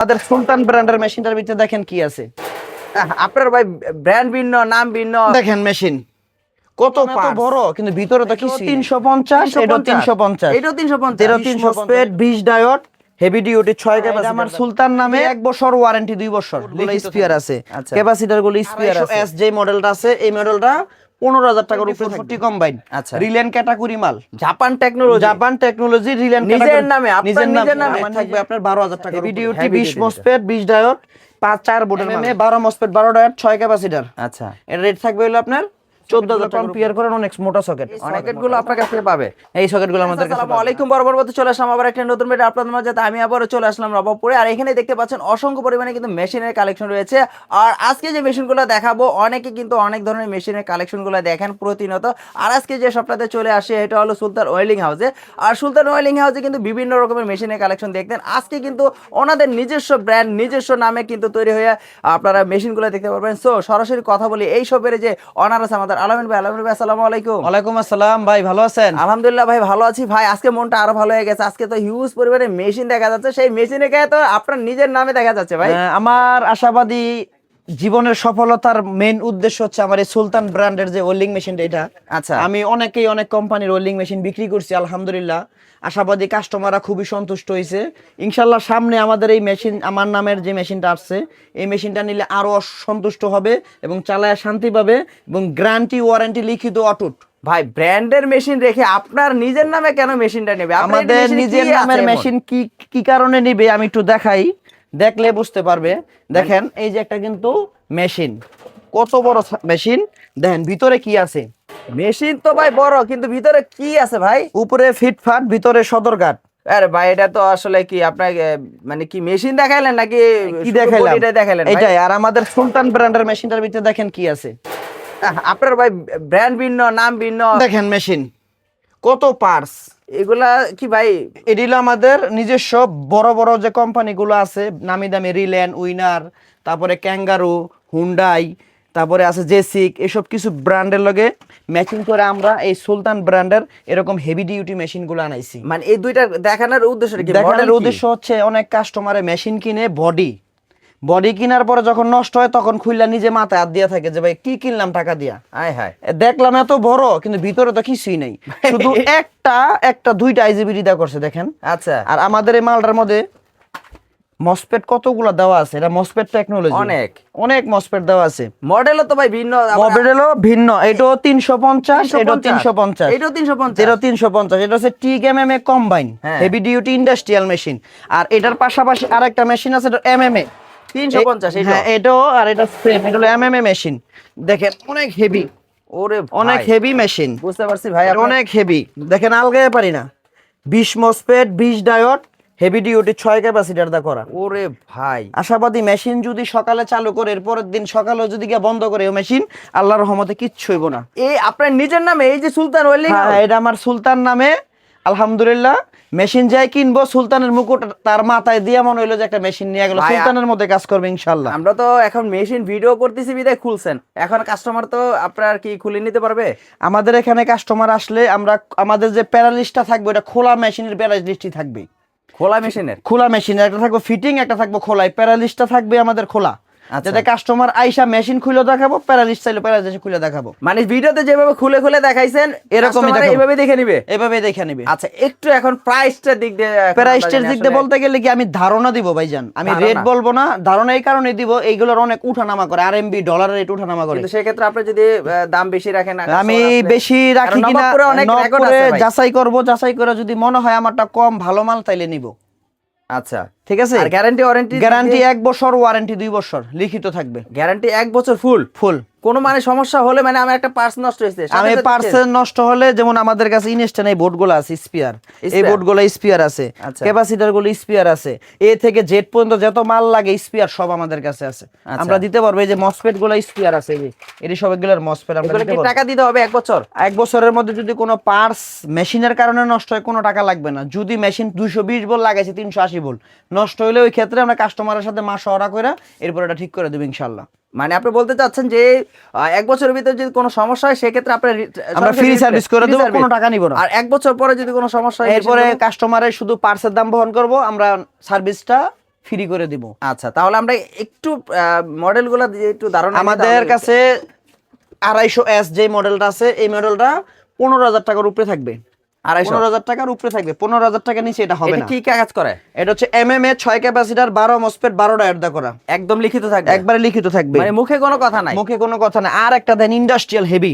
আমাদের সুলতান ব্র্যান্ডের মেশিনটার ভিতরে দেখেন কি আছে। আপনার ভাই ব্র্যান্ড ভিন্ন নাম ভিন্ন। দেখেন মেশিন। কত বড়, কিন্তু ভিতরে তো নেই। তিনশো পঞ্চাশ এটা তিনশো পঞ্চাশ। এটাও তিনশো পঞ্চাশ। তিনশো স্পেড বিশ ডায়ট হেভি ডিউটি ছয় ক্যাপাসিটি আমার সুলতান নামে এক বছর ওয়ারেন্টি দুই বছর। গুলো স্পিয়ার আছে। আচ্ছা। ক্যাপাসিটারগুলো স্পিয়ার আছে। এস যে মডেলটা আছে এই মডেলটা পনেরো হাজার টাকার উপরে ফোরটি কম্বাইন আচ্ছা। রিলিয়ান ক্যাটাগরি মাল। জাপান টেকনোলজি জাপান টেকনোলজি নিজের নামে, আপনার নিজের নামে। থাকবে আপনার বারো হাজার টাকা বিশ মসপেট বিশ ডায়ট পাঁচ চার বোর্ডের বারো মসপেট বারো ডায়ট ছয় ক্যাপাসিটার আচ্ছা। এর রেট থাকবে হলো আপনার চোদ্দ হাজার টাকা পেয়ার করেন অনেক মোটা সকেট সকেটগুলো আপনার কাছে পাবে। এই সকেটগুলো আমাদের কাছে আসসালামু আলাইকুম বরাবর মতো চলে আসলাম আবার একটা নতুন ভিডিও আপনাদের মাঝে। আমি আবারও চলে আসলাম রবাবপুরে। আর এখানে দেখতে পাচ্ছেন অসংখ্য পরিমাণে কিন্তু মেশিনের কালেকশন রয়েছে। আর আজকে যে মেশিনগুলো দেখাবো অনেকে কিন্তু অনেক ধরনের মেশিনের কালেকশনগুলো দেখেন প্রতিনিয়ত। আর আজকে যে সপ্তাহে চলে আসে এটা হলো সুলতান ওয়েলিং হাউসে। আর সুলতান ওয়েলিং হাউসে কিন্তু বিভিন্ন রকমের মেশিনের কালেকশন দেখতেন। আজকে কিন্তু ওনাদের নিজস্ব ব্র্যান্ড নিজস্ব নামে কিন্তু তৈরি হয়ে আপনারা মেশিনগুলো দেখতে পারবেন। সো সরাসরি কথা বলি এই শপের যে অনার আছে আমাদের আলমিন ভাই আলামিন ভাই আসসালামু আলাইকুম। ওয়ালাইকুম আসসালাম ভাই ভালো আছেন? আলহামদুলিল্লাহ ভাই ভালো আছি। ভাই আজকে মনটা আরও ভালো হয়ে গেছে। আজকে তো হিউজ পরিমাণে মেশিন দেখা যাচ্ছে। সেই মেশিনে গায়ে তো আপনার নিজের নামে দেখা যাচ্ছে ভাই। আমার আশাবাদী জীবনের সফলতার মেইন উদ্দেশ্য হচ্ছে আমার এই সুলতান ব্র্যান্ডের যে ওয়েল্ডিং মেশিনটা এটা। আচ্ছা। আমি অনেকেই অনেক কোম্পানির ওয়েল্ডিং মেশিন বিক্রি করছি আলহামদুলিল্লাহ। আশাবাদী কাস্টমাররা খুবই সন্তুষ্ট হয়েছে। ইনশাল্লাহ সামনে আমাদের এই মেশিন আমার নামের যে মেশিনটা আসছে এই মেশিনটা নিলে আরও সন্তুষ্ট হবে এবং চালায় শান্তি পাবে এবং গ্যারান্টি ওয়ারেন্টি লিখিত অটুট। ভাই ব্র্যান্ডের মেশিন রেখে আপনার নিজের নামে কেন মেশিনটা নেবে? আমাদের নিজের নামের মেশিন কি কি কারণে নিবে আমি একটু দেখাই। দেখলে বুঝতে পারবে। দেখেন এই যে একটা কিন্তু মেশিন। কত বড় মেশিন। দেখেন ভিতরে কি আছে? মেশিন তো ভাই বড় কিন্তু ভিতরে কি আছে ভাই? উপরে ফিটফাট ভিতরে সদরঘাট। আরে ভাই এটা তো আসলে কি আপনার এ, মানে কি মেশিন দেখাইলেন নাকি কি দেখাইলাম? bodyটাই দেখাইলেন? এটাই আর আমাদের সুলতান ব্র্যান্ডের মেশিনটার ভিতরে দেখেন কি আছে। আপনার ভাই ব্র্যান্ড ভিন্ন নাম ভিন্ন। দেখেন মেশিন। কত পার্টস এগুলা কি ভাই? এটি হলো আমাদের নিজস্ব বড় বড় যে কোম্পানিগুলো আছে নামি দামি রিল্যান উইনার তারপরে ক্যাঙ্গারু হুন্ডাই তারপরে আছে জেসিক এসব কিছু ব্র্যান্ডের লগে ম্যাচিং করে আমরা এই সুলতান ব্র্যান্ডের এরকম হেভি ডিউটি মেশিনগুলো আনাইছি। মানে এই দুইটা দেখানোর উদ্দেশ্য কি? দেখানোর উদ্দেশ্য হচ্ছে অনেক কাস্টমারে মেশিন কিনে বডি বডি কেনার পরে যখন নষ্ট হয় তখন খুললা নিজে মাথায় হাত দিয়া থাকে যে ভাই কি কিনলাম টাকা দিয়া? আয় হায়। দেখলাম এত বড় কিন্তু ভিতরে তো কিছুই নাই। শুধু একটা একটা দুইটা আইজিবি রিদা করছে দেখেন। আচ্ছা। আর আমাদের এই মালটার মধ্যে মসপেট কতগুলা দেওয়া আছে? এটা মসপেট টেকনোলজি অনেক। অনেক মসপেট দেওয়া আছে। মডেলও তো ভাই ভিন্ন। মডেলও ভিন্ন। এটা 350 এটাও 350 পঞ্চাশ। 350 তিনশো 350 এটা হচ্ছে টি MMA combine heavy duty industrial machine আর এটার পাশাপাশি আরেকটা মেশিন আছে এটা এম এম এ ওরে ভাই। আশাবাদী মেশিন যদি সকালে চালু করে এরপরের দিন সকালে যদি বন্ধ করে ও মেশিন আল্লাহর রহমতে কিচ্ছু হইব না। এই আপনার নিজের নামে এই যে সুলতান হ্যাঁ, এটা আমার সুলতান নামে। আলহামদুলিল্লাহ মেশিন যাই কিনবো সুলতানের মুকুট তার মাথায় দিয়ে মনে হইল যে একটা মেশিন নিয়ে গেল। সুলতানের মধ্যে কাজ করবে ইনশাল্লাহ আমরা তো এখন মেশিন ভিডিও করতেছি বিদায় খুলছেন। এখন কাস্টমার তো আপনার কি খুলে নিতে পারবে? আমাদের এখানে কাস্টমার আসলে আমরা আমাদের যে প্যারালিস্টটা থাকবে এটা খোলা মেশিনের প্যারালিস্টই থাকবে। খোলা মেশিনের? খোলা মেশিন একটা থাকবে ফিটিং একটা থাকবে খোলাই প্যারালিস্টটা থাকবে আমাদের খোলা। যাতে কাস্টমার আইসা মেশিন খুলে দেখাবো প্যারালিস্ট চাইলে প্যারালিস্ট খুলে দেখাবো। মানে ভিডিওতে যেভাবে খুলে খুলে দেখাইছেন দেখাবো। এইভাবে দেখে। নিবে? এভাবে দেখে নিবে। আচ্ছা একটু এখন প্রাইসটার দিক দিয়ে আমরা দিক দিয়ে বলতে গেলে কি আমি ধারণা দিব ভাইজান? আমি রেট বলব না ধারণা এই কারণে দিব এইগুলোর অনেক উঠানামা করে আর এমবি ডলারের রেট উঠানামা করে। কিন্তু সেক্ষেত্রে আপনি যদি দাম বেশি রাখেন আমি বেশি রাখি কিনা অনেক record আছে যাচাই করব যাচাই করে যদি মনে হয় আমারটা কম ভালো মাল তাইলে নিব। আচ্ছা ঠিক আছে? আর গ্যারান্টি ওয়ারেন্টি গ্যারান্টি এক বছর ওয়ারেন্টি দুই বছর লিখিত থাকবে। গ্যারান্টি এক বছর ফুল ফুল কোনো মানে সমস্যা হলে মানে আমার একটা পার্স নষ্ট হয়েছে আমি নষ্ট হলে যেমন আমাদের কাছে ইনস্ট্যান্ট এই বোর্ডগুলো আছে স্পিয়ার। এই? বোর্ডগুলো স্পিয়ার আছে আচ্ছা। ক্যাপাসিটারগুলো স্পিয়ার আছে। এ থেকে জেড পর্যন্ত যত মাল লাগে স্পিয়ার সব আমাদের কাছে আছে। আচ্ছা। আমরা দিতে পারব এই যে মসপেটগুলো স্পিয়ার আছে এই এটি মসপেট আমরা দিতে কি পারব। টাকা দিতে হবে এক বছর? এক বছরের মধ্যে যদি কোনো পার্স মেশিনের কারণে নষ্ট হয় কোনো টাকা লাগবে না। যদি মেশিন দুইশো বিশ বল লাগাইছে তিনশো আশি বল নষ্ট হলে ওই ক্ষেত্রে আমরা কাস্টমারের সাথে মাস অরা করে এরপর এটা ঠিক করে দেবো ইনশাল্লাহ। মানে আপনি বলতে চাচ্ছেন যে এক বছরের ভিতরে যদি কোনো সমস্যা হয় সেক্ষেত্রে আপনার আমরা replace- service করে দেবো, কোনো টাকা নিবো না। আর এক বছর পরে যদি কোনো সমস্যা হয় এরপরে কাস্টমারের শুধু পার্সের দাম বহন করব আমরা সার্ভিসটা ফ্রি করে দিব। আচ্ছা তাহলে আমরা একটু মডেলগুলো দিয়ে একটু ধারণা আমাদের কাছে আড়াইশো এস যে মডেলটা আছে এই মডেলটা পনেরো হাজার টাকার উপরে থাকবে। পনেরো হাজার টাকার উপরে থাকবে। পনেরো হাজার টাকা নিচে এটা হবে এটা না। কি কাজ করে? এটা হচ্ছে এম এম এ ছয় ক্যাপাসিটার বারো মসপেট বারোটা অ্যাড করা। একদম লিখিত থাকবে। একবারে লিখিত থাকবে। মানে মুখে কোনো কথা নাই। মুখে কোনো কথা নাই। আর একটা দেন ইন্ডাস্ট্রিয়াল হেভি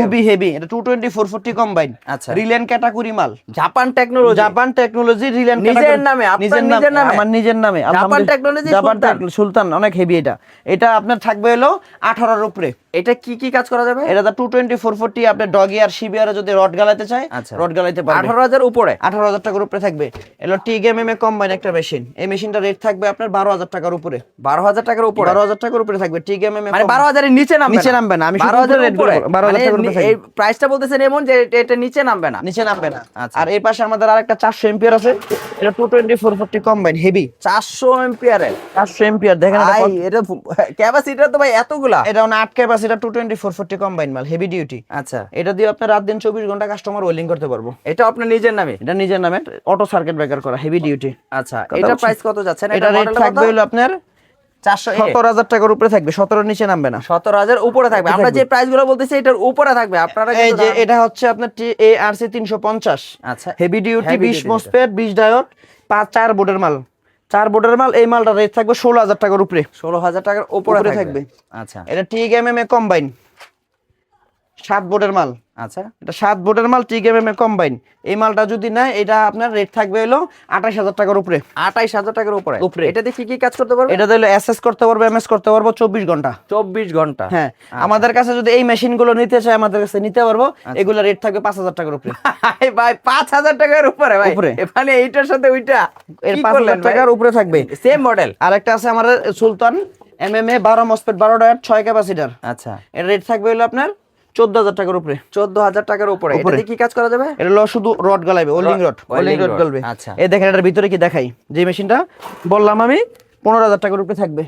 খুবই হেভি এটা two twenty four forty combine আচ্ছা। রিলেন ক্যাটাগরি মাল। Japan technology Japan technology Rilon নিজের নামে, আপনার নিজের নামে? আমার নিজের নামে। Japan technology Japan Sultan? Sultan অনেক হেভি এটা। এটা আপনার থাকবে হলো আঠারোর উপরে। এটা কি কি কাজ করা যাবে? এটা টু টোয়েন্টি ফোর ফোরটি আপনার ডগি আর সিবিআর যদি রড গালাতে চায় আচ্ছা। রড গালাতে পারবে। আঠারো হাজার উপরে? আঠারো হাজার টাকার উপরে থাকবে। এলো টি গেম এম এ কম্বাইন একটা মেশিন এই মেশিনটা রেট থাকবে আপনার বারো হাজার টাকার উপরে। বারো হাজার টাকার উপরে? বারো হাজার টাকার উপরে থাকবে টি গেম এম এ মানে বারো হাজারের নিচে নামবে নিচে নামবে না, আমি বারো হাজারের উপরে। উপরে? rate বলব, 12,000 টাকার উপরে নি- এই প্রাইসটা বলতেছেন এমন যে এটা- নিচে নামবে না। নিচে নামবে না। আচ্ছা। আর এই পাশে আমাদের আরেকটা চারশো এম্পিয়ার আছে। এটা two twenty four forty combine heavy চারশো এম্পিয়ারের চারশো এম্পিয়ার দেখেন এটা ভাই এটা ক্যাপাসিটি তো ভাই এতগুলা। এটা আট capacity two twenty four forty combine মাল হেভি ডিউটি আচ্ছা। এটা দিয়ে আপনার রাত দিন চব্বিশ ঘণ্টা কাস্টমার ওয়েলিং করতে পারব। এটা আপনার নিজের নামে? এটা নিজের নামে অটো সার্কিট ব্রেকার করা হেভি ডিউটি আচ্ছা এটা প্রাইস কত যাচ্ছে? এটা রেট থাকবে হলো আপনার চারশো সত্তর হাজার টাকার উপরে থাকবে সতেরোর নিচে নামবে না। সতেরো হাজার উপরে থাকবে। আমরা যে প্রাইসগুলো বলতেছি এটার উপরে থাকবে। আপনারা এই যে এটা হচ্ছে আপনার এ আর তিনশো পঞ্চাশ। আচ্ছা। হেভি ডিউটি Heavy বিশ duty মসপেট বিশ ডায়ট পাঁচ চার বোর্ডের মাল। চার বোর্ডের মাল এই মালটা রেট থাকবে ষোলো হাজার টাকার উপরে। ষোলো হাজার টাকার উপরে থাকবে। আচ্ছা। এটা TIG M M A combine সাত বোর্ডের মাল। আচ্ছা এটা সাত বোর্ডের মাল এম এ কম্বাইন এই মালটা যদি এটা আপনার রেট থাকবে হলো আঠাশ হাজার টাকার উপরে। হাজার টাকার উপরে? উপরে। এটা দিয়ে কি কি কাজ করতে পারবে? এটা দিলে এসএস করতে পারব এমএস করতে পারব চব্বিশ ঘণ্টা। চব্বিশ ঘণ্টা। হ্যাঁ আমাদের কাছে যদি এই মেশিনগুলো নিতে চায় আমাদের কাছে নিতে পারব। এগুলো রেট থাকবে পাঁচ হাজার টাকার উপরে। ভাই, পাঁচ হাজার টাকার উপরে ভাই। উপরে। মানে এইটার সাথে ওইটা এর পাঁচ হাজার টাকার উপরে থাকবে। সেম মডেল আর একটা আছে আমাদের সুলতান এম এম এ বারো মসপেট বারো ডায়ার ছয় ক্যাপাসিটার আচ্ছা। এর রেট থাকবে হলো আপনার চোদ্দ হাজার টাকার উপরে। চোদ্দ হাজার টাকার উপরে। এটা দিয়ে কি কাজ করা যাবে? এটা হলো শুধু রড গলাবে ওল্ডিং রড ওল্ডিং রড গলবে। আচ্ছা। এই দেখেন এটার ভিতরে কি দেখাই? যে মেশিনটা বললাম আমি পনেরো হাজার টাকার উপরে থাকবে।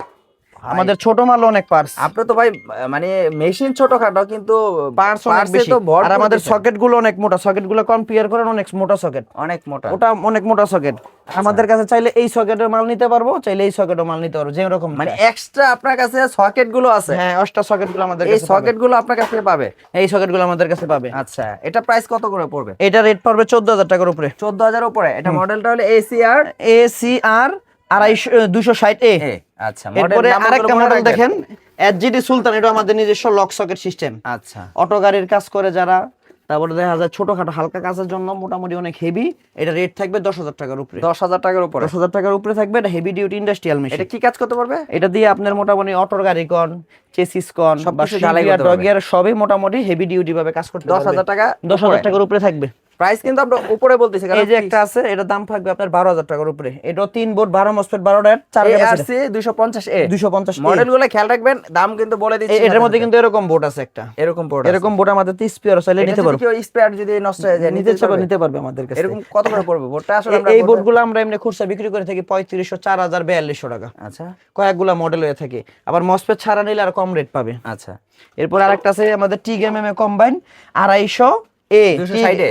আমাদের ছোট মাল অনেক পার্স আপনার তো ভাই মানে মেশিন ছোটখাটো কিন্তু পার্স অনেক বেশি। আর আমাদের সকেটগুলো অনেক মোটা। সকেটগুলো কম্পেয়ার করেন অনেক মোটা সকেট অনেক মোটা। ওটা অনেক মোটা সকেট আমাদের কাছে চাইলে এই সকেটের মাল নিতে পারব চাইলে এই সকেটের মাল নিতে পারব যে রকম মানে এক্সট্রা আপনার কাছে সকেটগুলো আছে? হ্যাঁ অষ্টা সকেটগুলো আমাদের এই। সকেটগুলো আপনার কাছে পাবে? এই সকেটগুলো আমাদের কাছে পাবে। আচ্ছা এটা প্রাইস কত করে পড়বে? এটা রেট পড়বে চোদ্দ হাজার টাকার উপরে। চোদ্দ হাজার উপরে। এটা মডেলটা হলো এসিআর এ সি আর আড়াইশো দুশো ষাট এ। এ আচ্ছা এরপরে আরেকটা মডেল দেখেন এসজিডি সুলতান এটা আমাদের নিজস্ব লক সকেট সিস্টেম আচ্ছা। অটো গাড়ির কাজ করে যারা তারপরে দেখা যায় ছোটখাটো হালকা কাজের জন্য মোটামুটি অনেক হেভি এটা রেট থাকবে দশ হাজার টাকার উপরে। দশ হাজার টাকার উপরে। দশ হাজার টাকার উপরে থাকবে এটা হেভি ডিউটি ইন্ডাস্ট্রিয়াল মেশিন এটা কি কাজ করতে পারবে? এটা দিয়ে আপনার মোটামুটি অটোর গাড়ি কন চেসিস কন বা সবই মোটামুটি হেভি ডিউটি ভাবে কাজ করতে দশ হাজার টাকা দশ হাজার টাকার উপরে থাকবে। প্রাইস কিন্তু আমরা উপরে বলতেছি কারণ এই যে একটা আছে এটা দাম থাকবে আপনার বারো হাজার টাকার উপরে। এটা তিন বোর্ড বারো মসপেট বারো ডায়ার চার এআরসি দুইশো পঞ্চাশ এ। দুশো পঞ্চাশ মডেলগুলো খেয়াল রাখবেন দাম কিন্তু বলে দিচ্ছি এটার মধ্যে কিন্তু এরকম বোর্ড আছে একটা। এরকম পড়ে এরকম বোর্ড আমাদের তিরিশ পিয়ার চাইলে নিতে পারব। স্পেয়ার যদি নষ্ট হয়ে যায় নিতে পারবে। নিতে পারবে আমাদের কাছে এরকম কত করে পড়বে? বোর্ডটা আসলে এই- আমরা এই বোর্ডগুলো আমরা এমনি খুচরা বিক্রি করে থাকি পঁয়ত্রিশশো চার হাজার বিয়াল্লিশশো টাকা। আচ্ছা। কয়েকগুলা মডেল হয়ে থাকে। আবার মসফেট ছাড়া নিলে আর কম রেট পাবে। আচ্ছা। এরপর আরেকটা আছে আমাদের T M M A combine আড়াইশো এ?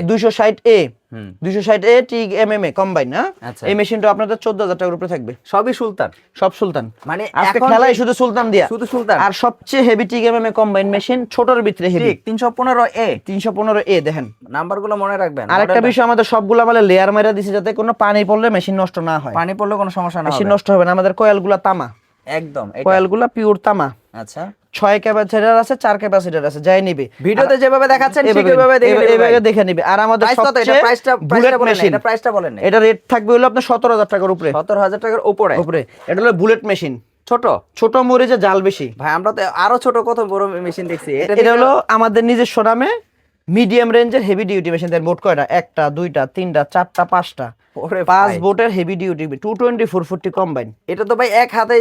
260 ষাট এ হুম। ষাট এ T M M A combine না। এই মেশিনটা আপনাদের চোদ্দ হাজার টাকার উপরে থাকবে। সবই সুলতান। সব সুলতান। মানে আজকে এখন শুধু সুলতান দিয়া। শুধু সুলতান। আর সবচেয়ে heavy T M M A combine machine ছোটর ভিতরে হেভি তিনশো পনেরো এ তিনশো পনেরো এ দেখেন। নাম্বারগুলো মনে রাখবেন আরেকটা বিষয় আমাদের সবগুলা মানে লেয়ার মারা দিছে যাতে কোনো পানি পড়লে মেশিন নষ্ট না হয়। পানি পড়লে কোনো সমস্যা না মেশিন নষ্ট হবে না আমাদের কয়েলগুলা তামা। একদম এটা। পিওর তামা। আচ্ছা। ছয় ক্যাপাসিটার আছে চার ক্যাপাসিটার আছে যাই নিবে। ভিডিওতে যেভাবে দেখাচ্ছেন দেখে নিবে। আর আমাদের সবচেয়ে প্রাইসটা প্রাইসটা বলেন এটা প্রাইসটা বলেন। এটা রেট থাকবে হলো আপনার সতেরো হাজার টাকার উপরে। সত্তর হাজার টাকার উপরে। উপরে। এটা হলো বুলেট মেশিন ছোট? ছোট মরিচে জাল বেশি। ভাই আমরা তো আরও ছোট কত বড় মেশিন দেখছি? এটা হলো আমাদের নিজের নামে মিডিয়াম রেঞ্জের হেভি ডিউটি মেশিন দেন বোট কয়টা? একটা দুইটা তিনটা চারটা পাঁচটা। পাঁচ বোটের heavy duty two twenty four forty combine এটা তো ভাই এক হাতে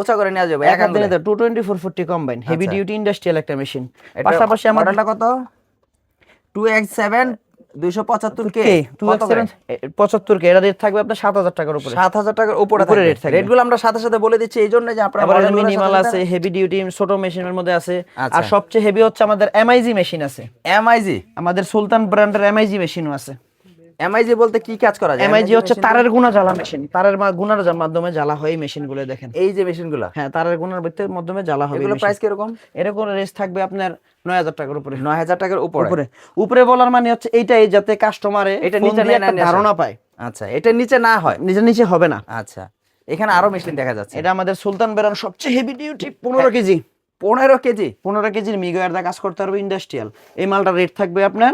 ওচা করে নেওয়া যাবে এক হাতে two twenty four forty combine heavy. Duty industrial একটা মেশিন পাশাপাশি আমার কত? টু এক্স সেভেন কে? এটা রেট থাকবে আপনার সাত হাজার টাকার উপরে। সাত হাজার টাকার উপরে রেট rate থাকবে। রেটগুলো আমরা সাথে সাথে বলে দিচ্ছি এই জন্য যে আপনারা মিনিমাল আছে হেভি ডিউটি ছোট মেশিনের মধ্যে আছে। আচ্ছা। আর সবচেয়ে হেভি হচ্ছে আমাদের এমআইজি মেশিন আছে। আমাদের সুলতান ব্র্যান্ডের এমআইজি মেশিনও আছে। এমআইজি বলতে কি কাজ করা যায়? এমআইজি হচ্ছে তারের গুণা জ্বালা মেশিন তারের গুণার মাধ্যমে জ্বালা হয় এই মেশিনগুলো দেখেন। এই যে মেশিনগুলো হ্যাঁ তারের গুণার মাধ্যমে জ্বালা হবে এগুলো প্রাইস কীরকম? এরকম রেস থাকবে আপনার নয় হাজার টাকার উপরে। নয় হাজার টাকার উপরে? উপরে। উপরে বলার মানে হচ্ছে এইটাই যাতে কাস্টমারে এটা নিচে। ধারণা পায়। আচ্ছা এটা নিচে না হয়? নিচে নিচে হবে না। আচ্ছা এখানে আরও মেশিন দেখা যাচ্ছে। এটা আমাদের সুলতান বেরান সবচেয়ে হেভি ডিউটি পনেরো কেজি। পনেরো কেজি? পনেরো কেজির মিগোয়ার দা কাজ করতে পারবে ইন্ডাস্ট্রিয়াল এই মালটার রেট থাকবে আপনার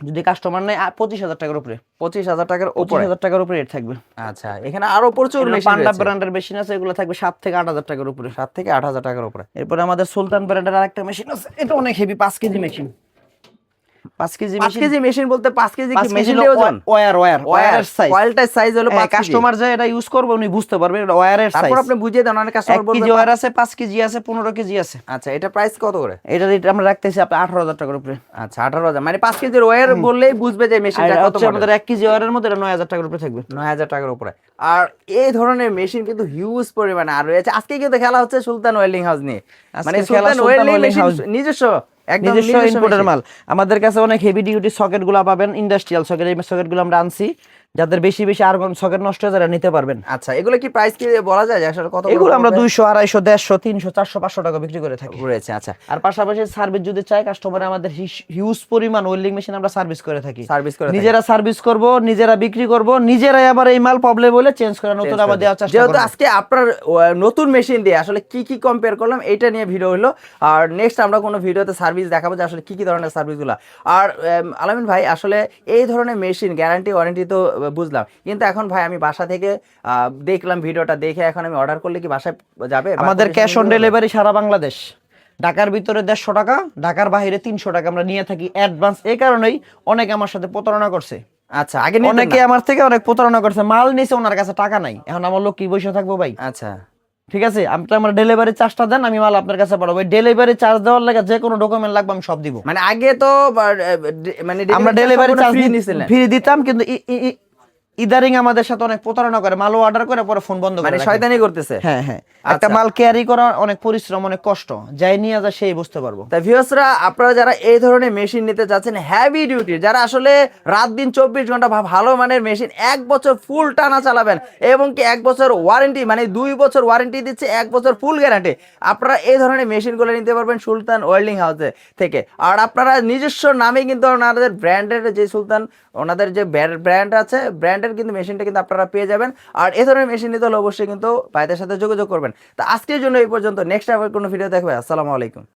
যদি কাস্টমার নেয় পঁচিশ হাজার টাকার উপরে। পঁচিশ হাজার টাকার পঁচিশ হাজার টাকার উপরে রেট থাকবে। আচ্ছা এখানে আরও প্রচুর পান্ডা ব্র্যান্ডের মেশিন আছে এগুলো থাকবে সাত থেকে আট হাজার টাকার উপরে। সাত থেকে আট হাজার টাকার উপরে। এরপরে আমাদের সুলতান ব্র্যান্ডের আরেকটা মেশিন আছে এটা অনেক হেভি পাঁচ কেজি মেশিন কেজি পাঁচ মেশিন কেজি মেশিন বলতে পাঁচ কেজি কি মেশিন ওয়ার ওয়ার ওয়ার ওয়ারের সাইজ ওয়ারটার সাইজ হলো পাঁচ কাস্টমার যে এটা ইউজ করবে উনি বুঝতে পারবে এটা ওয়ারের সাইজ তারপর আপনি বুঝিয়ে দেন অনেক এক কাস্টমার কেজি বলবে আছে পাঁচ কেজি আছে পনেরো কেজি আছে। আচ্ছা এটা প্রাইস কত করে? এটা রেট আমরা রাখতেছি আপনার আঠারো টাকার উপরে। আচ্ছা আঠারো হাজার। মানে পাঁচ কেজির ওয়ার বললেই বুঝবে যে মেশিনটা কত আমাদের কেজি মধ্যে এটা নয় হাজার টাকার উপরে থাকবে। নয় হাজার টাকার উপরে। আর এই ধরনের মেশিন কিন্তু হিউজ পরিমাণে। আর রয়েছে আজকে কিন্তু খেলা হচ্ছে সুলতান ওয়েল্ডিং হাউস নিয়ে। মানে সুলতান সুলতান ওয়েল্ডিং মেশিন নিজস্ব। নিজস্ব ইম্পোর্টের মাল। আমাদের কাছে অনেক হেভি ডিউটি সকেটগুলো পাবেন ইন্ডাস্ট্রিয়াল সকেট এই সকেটগুলো আমরা আনছি। যাদের বেশি বেশি আর্গন সকেট নষ্ট হয়ে যারা নিতে পারবেন। আচ্ছা এগুলো কি প্রাইস কি বলা যায়? আসলে কত এগুলো আমরা দুইশো আড়াইশো দেড়শো তিনশো চারশো পাঁচশো টাকা বিক্রি করে থাকি। রয়েছে আচ্ছা। আর পাশাপাশি সার্ভিস যদি চাই কাস্টমার আমাদের হিউজ পরিমাণ ওয়েল্ডিং মেশিন আমরা সার্ভিস করে থাকি। সার্ভিস করে নিজেরা সার্ভিস করব নিজেরা বিক্রি করব নিজেরাই আবার এই মাল প্রবলেম বলে চেঞ্জ করে নতুন আবার দেওয়ার চেষ্টা যেহেতু আজকে আপনার নতুন মেশিন দিয়ে আসলে কি কি কম্পেয়ার করলাম এটা নিয়ে ভিডিও হলো। আর নেক্সট আমরা কোনো ভিডিওতে সার্ভিস দেখাবো যে আসলে কি কি ধরনের সার্ভিসগুলো আর আলামিন ভাই আসলে এই ধরনের মেশিন গ্যারান্টি ওয়ারেন্টি তো বুঝলাম। কিন্তু এখন ভাই আমি বাসা থেকে দেখলাম ভিডিওটা দেখে এখন আমি অর্ডার করলে কি বাসায় যাবে? আমাদের ক্যাশ অন ডেলিভারি সারা বাংলাদেশ। ঢাকার ভিতরে দেড়শো টাকা ঢাকার বাইরে তিনশো টাকা আমরা নিয়ে থাকি অ্যাডভান্স এই কারণেই অনেকে আমার সাথে প্রতারণা করছে। আচ্ছা আগে অনেকে আমার থেকে অনেক প্রতারণা করছে। মাল নিছে ওনার কাছে টাকা নাই। এখন আমার লোক কি বসে থাকব ভাই? আচ্ছা। ঠিক আছে? আপনি আমার ডেলিভারি চার্জটা দেন আমি মাল আপনার কাছে পাঠাবো। ডেলিভারি চার্জ দেওয়ার লাগে যে কোনো ডকুমেন্ট লাগবে আমি সব দিব। মানে আগে তো মানে আমরা ডেলিভারি চার্জ। ফ্রি দিতাম কিন্তু ইদারিং আমাদের সাথে অনেক প্রতারণা করে মালও অর্ডার করে পরে ফোন বন্ধ করে মানে শয়তানি করতেছে? হ্যাঁ হ্যাঁ। একটা আচ্ছা। মাল ক্যারি করা অনেক পরিশ্রম অনেক কষ্ট। যাই নিয়ে যা সেই বুঝতে পারব। তা ভিউসরা আপনারা যারা এই ধরনের মেশিন নিতে চাচ্ছেন হ্যাভি ডিউটি যারা আসলে রাত দিন চব্বিশ ঘণ্টা ভালো মানের মেশিন এক বছর ফুল টানা চালাবেন এবং কি এক বছর ওয়ারেন্টি মানে দুই বছর ওয়ারেন্টি দিচ্ছে এক বছর ফুল গ্যারান্টি আপনারা এই ধরনের মেশিনগুলো নিতে পারবেন সুলতান ওয়েল্ডিং হাউসে থেকে। আর আপনারা নিজস্ব নামে কিন্তু ওনাদের ব্র্যান্ডের যে সুলতান ওনাদের যে ব্র্যান্ড আছে ব্র্যান্ডের কিন্তু মেশিনটা কিন্তু আপনারা পেয়ে যাবেন। আর এ ধরনের মেশিন নিতে হলে অবশ্যই কিন্তু ভাইদের সাথে যোগাযোগ করবেন। তা আজকের জন্য এই পর্যন্ত। নেক্সট আবার কোনো ভিডিও দেখবে আসসালামু আলাইকুম।